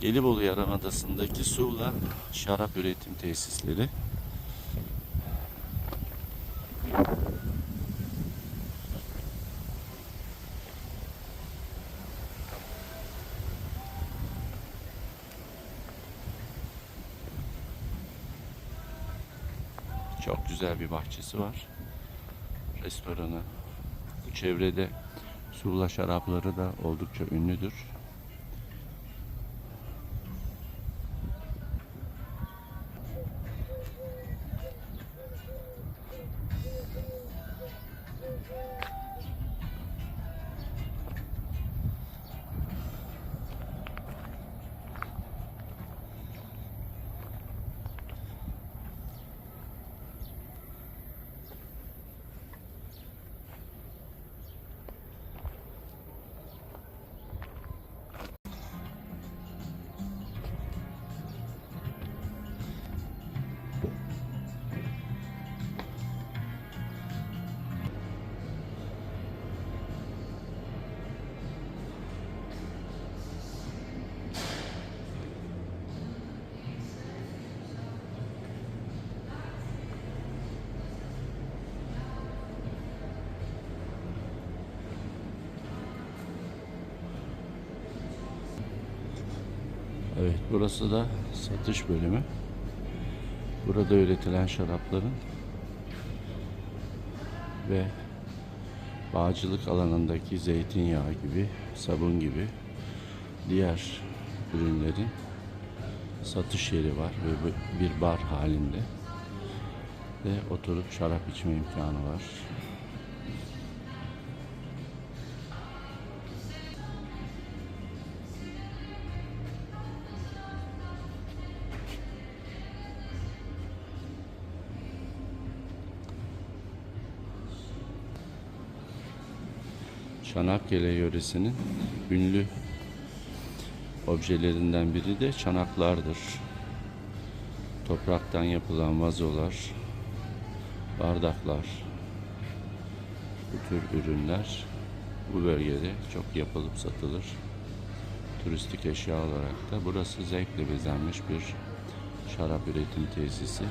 Gelibolu Yarımadası'ndaki Suvla şarap üretim tesisleri. Çok güzel bir bahçesi var. Restoranı. Bu çevrede Suvla şarapları da oldukça ünlüdür. Evet, burası da satış bölümü. Burada üretilen şarapların ve bağcılık alanındaki zeytinyağı gibi, sabun gibi diğer ürünlerin satış yeri var ve bir bar halinde ve oturup şarap içme imkanı var. Çanakkale yöresinin ünlü objelerinden biri de çanaklardır. Topraktan yapılan vazolar, bardaklar, bu tür ürünler bu bölgede çok yapılıp satılır. Turistik eşya olarak da burası zevkle bezenmiş bir şarap üretim tesisi.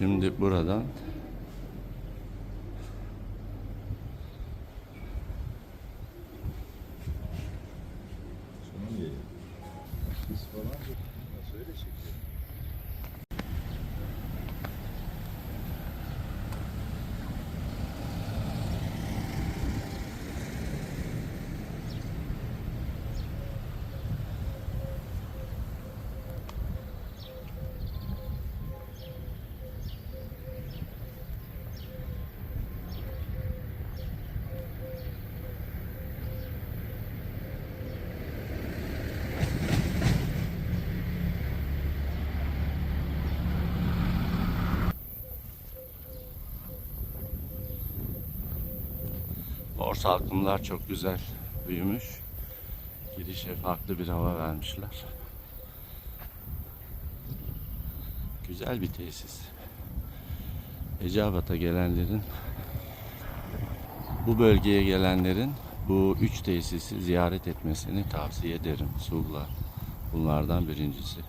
Şimdi buradan Borsa halkımlar çok güzel büyümüş. Girişe farklı bir hava vermişler. Güzel bir tesis. Eceabat'a gelenlerin bu bölgeye gelenlerin bu üç tesisi ziyaret etmesini tavsiye ederim. Sugla bunlardan birincisi.